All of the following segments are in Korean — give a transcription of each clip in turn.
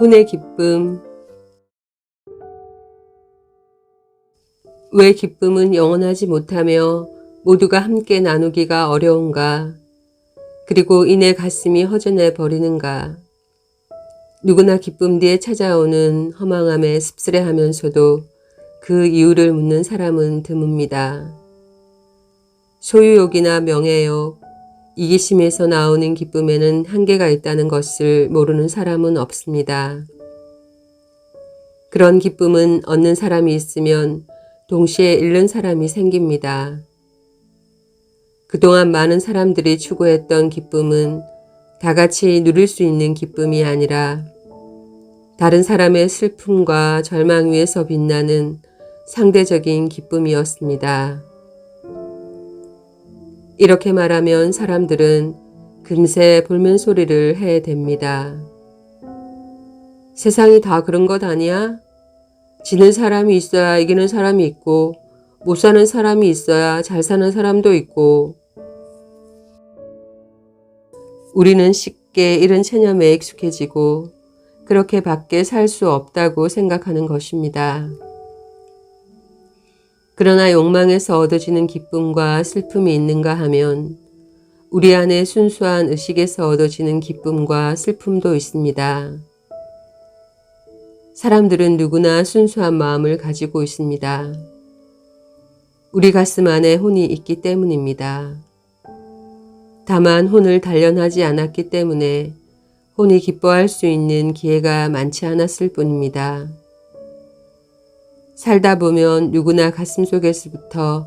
혼의 기쁨. 왜 기쁨은 영원하지 못하며 모두가 함께 나누기가 어려운가? 그리고 이내 가슴이 허전해 버리는가? 누구나 기쁨 뒤에 찾아오는 허망함에 씁쓸해하면서도 그 이유를 묻는 사람은 드뭅니다. 소유욕이나 명예욕, 이기심에서 나오는 기쁨에는 한계가 있다는 것을 모르는 사람은 없습니다. 그런 기쁨은 얻는 사람이 있으면 동시에 잃는 사람이 생깁니다. 그동안 많은 사람들이 추구했던 기쁨은 다 같이 누릴 수 있는 기쁨이 아니라 다른 사람의 슬픔과 절망 위에서 빛나는 상대적인 기쁨이었습니다. 이렇게 말하면 사람들은 금세 볼멘 소리를 해 댑니다. 세상이 다 그런 것 아니야? 지는 사람이 있어야 이기는 사람이 있고, 못 사는 사람이 있어야 잘 사는 사람도 있고, 우리는 쉽게 이런 체념에 익숙해지고, 그렇게 밖에 살 수 없다고 생각하는 것입니다. 그러나 욕망에서 얻어지는 기쁨과 슬픔이 있는가 하면 우리 안에 순수한 의식에서 얻어지는 기쁨과 슬픔도 있습니다. 사람들은 누구나 순수한 마음을 가지고 있습니다. 우리 가슴 안에 혼이 있기 때문입니다. 다만 혼을 단련하지 않았기 때문에 혼이 기뻐할 수 있는 기회가 많지 않았을 뿐입니다. 살다 보면 누구나 가슴 속에서부터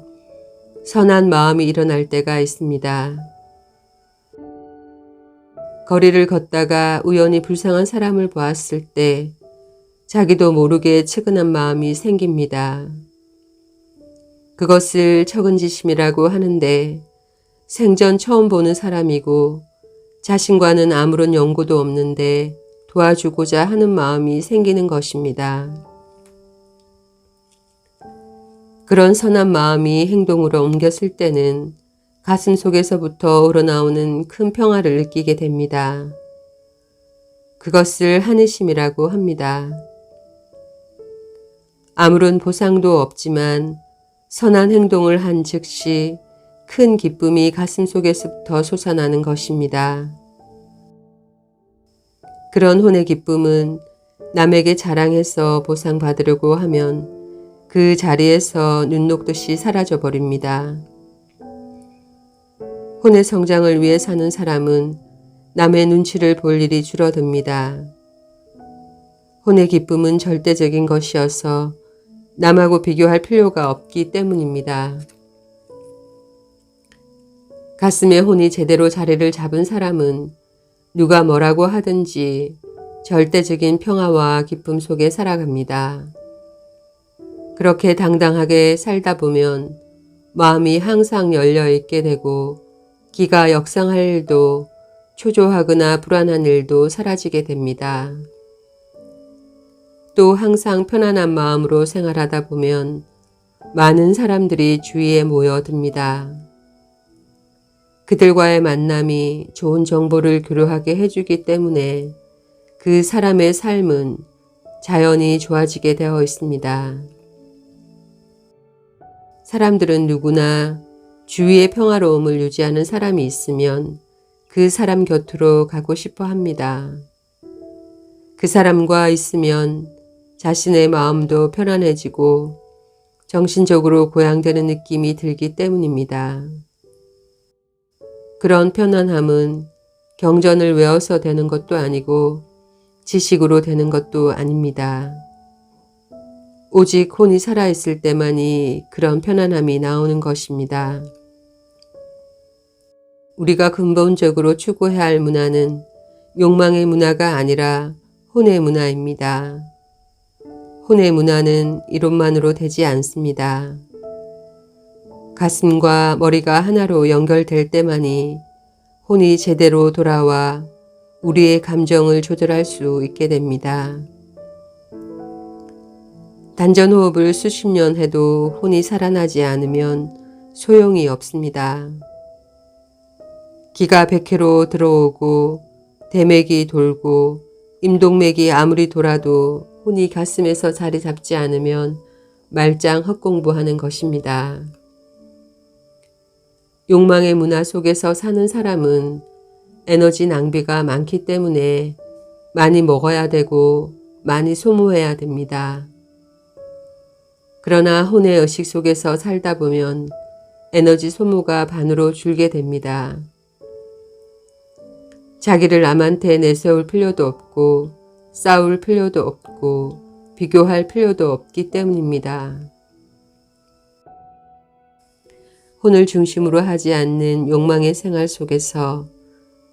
선한 마음이 일어날 때가 있습니다. 거리를 걷다가 우연히 불쌍한 사람을 보았을 때 자기도 모르게 측은한 마음이 생깁니다. 그것을 처근지심이라고 하는데 생전 처음 보는 사람이고 자신과는 아무런 연고도 없는데 도와주고자 하는 마음이 생기는 것입니다. 그런 선한 마음이 행동으로 옮겼을 때는 가슴 속에서부터 우러나오는 큰 평화를 느끼게 됩니다. 그것을 하느심이라고 합니다. 아무런 보상도 없지만 선한 행동을 한 즉시 큰 기쁨이 가슴 속에서부터 솟아나는 것입니다. 그런 혼의 기쁨은 남에게 자랑해서 보상받으려고 하면 그 자리에서 눈 녹듯이 사라져 버립니다. 혼의 성장을 위해 사는 사람은 남의 눈치를 볼 일이 줄어듭니다. 혼의 기쁨은 절대적인 것이어서 남하고 비교할 필요가 없기 때문입니다. 가슴에 혼이 제대로 자리를 잡은 사람은 누가 뭐라고 하든지 절대적인 평화와 기쁨 속에 살아갑니다. 그렇게 당당하게 살다 보면 마음이 항상 열려 있게 되고 기가 역상할 일도 초조하거나 불안한 일도 사라지게 됩니다. 또 항상 편안한 마음으로 생활하다 보면 많은 사람들이 주위에 모여듭니다. 그들과의 만남이 좋은 정보를 교류하게 해주기 때문에 그 사람의 삶은 자연히 좋아지게 되어 있습니다. 사람들은 누구나 주위의 평화로움을 유지하는 사람이 있으면 그 사람 곁으로 가고 싶어 합니다. 그 사람과 있으면 자신의 마음도 편안해지고 정신적으로 고양되는 느낌이 들기 때문입니다. 그런 편안함은 경전을 외워서 되는 것도 아니고 지식으로 되는 것도 아닙니다. 오직 혼이 살아있을 때만이 그런 편안함이 나오는 것입니다. 우리가 근본적으로 추구해야 할 문화는 욕망의 문화가 아니라 혼의 문화입니다. 혼의 문화는 이론만으로 되지 않습니다. 가슴과 머리가 하나로 연결될 때만이 혼이 제대로 돌아와 우리의 감정을 조절할 수 있게 됩니다. 단전호흡을 수십 년 해도 혼이 살아나지 않으면 소용이 없습니다. 기가 백회로 들어오고 대맥이 돌고 임동맥이 아무리 돌아도 혼이 가슴에서 자리 잡지 않으면 말짱 헛공부하는 것입니다. 욕망의 문화 속에서 사는 사람은 에너지 낭비가 많기 때문에 많이 먹어야 되고 많이 소모해야 됩니다. 그러나 혼의 의식 속에서 살다 보면 에너지 소모가 반으로 줄게 됩니다. 자기를 남한테 내세울 필요도 없고 싸울 필요도 없고 비교할 필요도 없기 때문입니다. 혼을 중심으로 하지 않는 욕망의 생활 속에서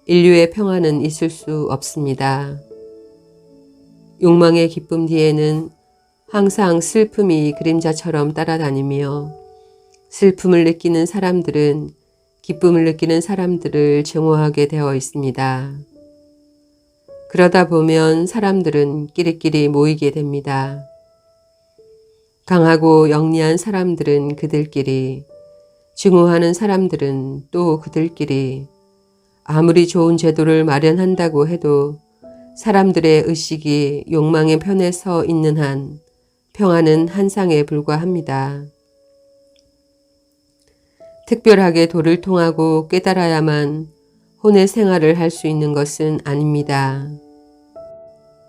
인류의 평화는 있을 수 없습니다. 욕망의 기쁨 뒤에는 항상 슬픔이 그림자처럼 따라다니며 슬픔을 느끼는 사람들은 기쁨을 느끼는 사람들을 증오하게 되어 있습니다. 그러다 보면 사람들은 끼리끼리 모이게 됩니다. 강하고 영리한 사람들은 그들끼리, 증오하는 사람들은 또 그들끼리, 아무리 좋은 제도를 마련한다고 해도 사람들의 의식이 욕망의 편에 서 있는 한 평화는 한상에 불과합니다. 특별하게 도를 통하고 깨달아야만 혼의 생활을 할 수 있는 것은 아닙니다.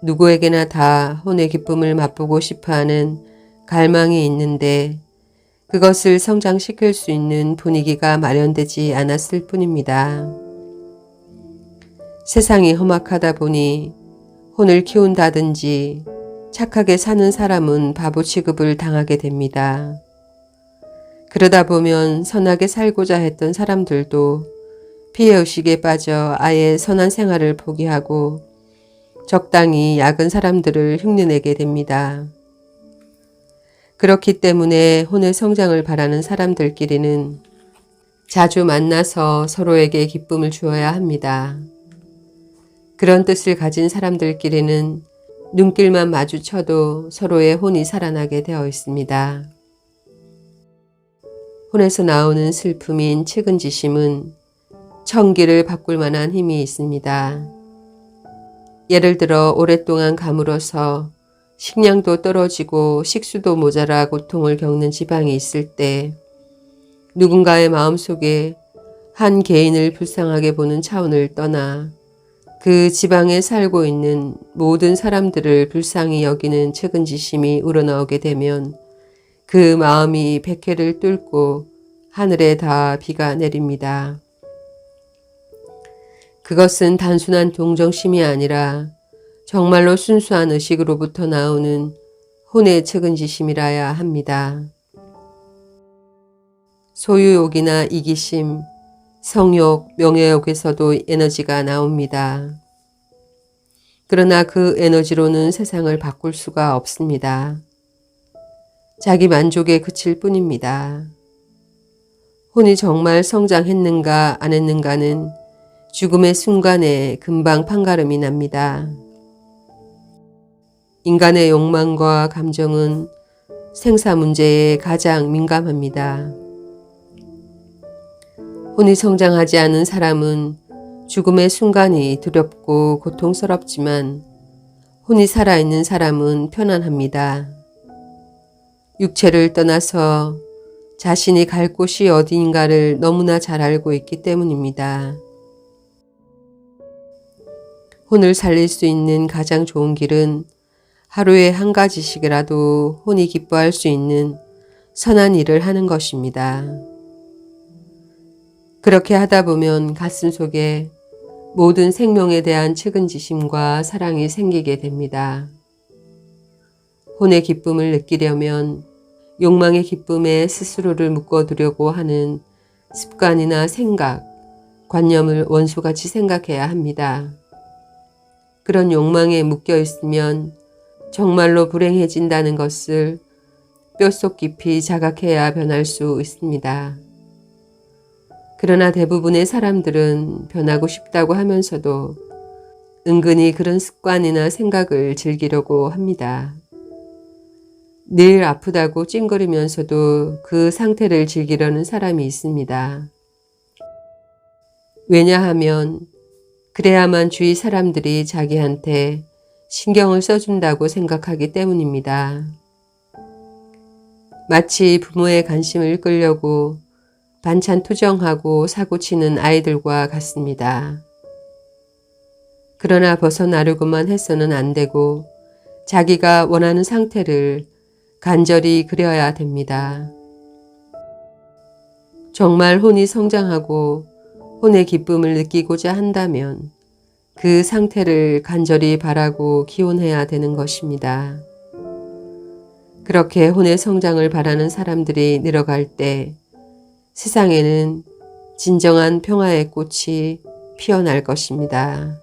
누구에게나 다 혼의 기쁨을 맛보고 싶어 하는 갈망이 있는데 그것을 성장시킬 수 있는 분위기가 마련되지 않았을 뿐입니다. 세상이 험악하다 보니 혼을 키운다든지 착하게 사는 사람은 바보 취급을 당하게 됩니다. 그러다 보면 선하게 살고자 했던 사람들도 피해의식에 빠져 아예 선한 생활을 포기하고 적당히 약은 사람들을 흉내내게 됩니다. 그렇기 때문에 혼의 성장을 바라는 사람들끼리는 자주 만나서 서로에게 기쁨을 주어야 합니다. 그런 뜻을 가진 사람들끼리는 눈길만 마주쳐도 서로의 혼이 살아나게 되어 있습니다. 혼에서 나오는 슬픔인 측은지심은 청기를 바꿀 만한 힘이 있습니다. 예를 들어 오랫동안 가물어서 식량도 떨어지고 식수도 모자라 고통을 겪는 지방이 있을 때 누군가의 마음속에 한 개인을 불쌍하게 보는 차원을 떠나 그 지방에 살고 있는 모든 사람들을 불쌍히 여기는 측은지심이 우러나오게 되면 그 마음이 백해를 뚫고 하늘에 다 비가 내립니다. 그것은 단순한 동정심이 아니라 정말로 순수한 의식으로부터 나오는 혼의 측은지심이라야 합니다. 소유욕이나 이기심, 성욕, 명예욕에서도 에너지가 나옵니다. 그러나 그 에너지로는 세상을 바꿀 수가 없습니다. 자기 만족에 그칠 뿐입니다. 혼이 정말 성장했는가 안 했는가는 죽음의 순간에 금방 판가름이 납니다. 인간의 욕망과 감정은 생사 문제에 가장 민감합니다. 혼이 성장하지 않은 사람은 죽음의 순간이 두렵고 고통스럽지만 혼이 살아있는 사람은 편안합니다. 육체를 떠나서 자신이 갈 곳이 어디인가를 너무나 잘 알고 있기 때문입니다. 혼을 살릴 수 있는 가장 좋은 길은 하루에 한 가지씩이라도 혼이 기뻐할 수 있는 선한 일을 하는 것입니다. 그렇게 하다 보면 가슴 속에 모든 생명에 대한 측은지심과 사랑이 생기게 됩니다. 혼의 기쁨을 느끼려면 욕망의 기쁨에 스스로를 묶어두려고 하는 습관이나 생각, 관념을 원수같이 생각해야 합니다. 그런 욕망에 묶여 있으면 정말로 불행해진다는 것을 뼛속 깊이 자각해야 변할 수 있습니다. 그러나 대부분의 사람들은 변하고 싶다고 하면서도 은근히 그런 습관이나 생각을 즐기려고 합니다. 늘 아프다고 찡그리면서도 그 상태를 즐기려는 사람이 있습니다. 왜냐하면 그래야만 주위 사람들이 자기한테 신경을 써준다고 생각하기 때문입니다. 마치 부모의 관심을 끌려고 반찬 투정하고 사고치는 아이들과 같습니다. 그러나 벗어나려고만 해서는 안 되고 자기가 원하는 상태를 간절히 그려야 됩니다. 정말 혼이 성장하고 혼의 기쁨을 느끼고자 한다면 그 상태를 간절히 바라고 기원해야 되는 것입니다. 그렇게 혼의 성장을 바라는 사람들이 늘어갈 때 세상에는 진정한 평화의 꽃이 피어날 것입니다.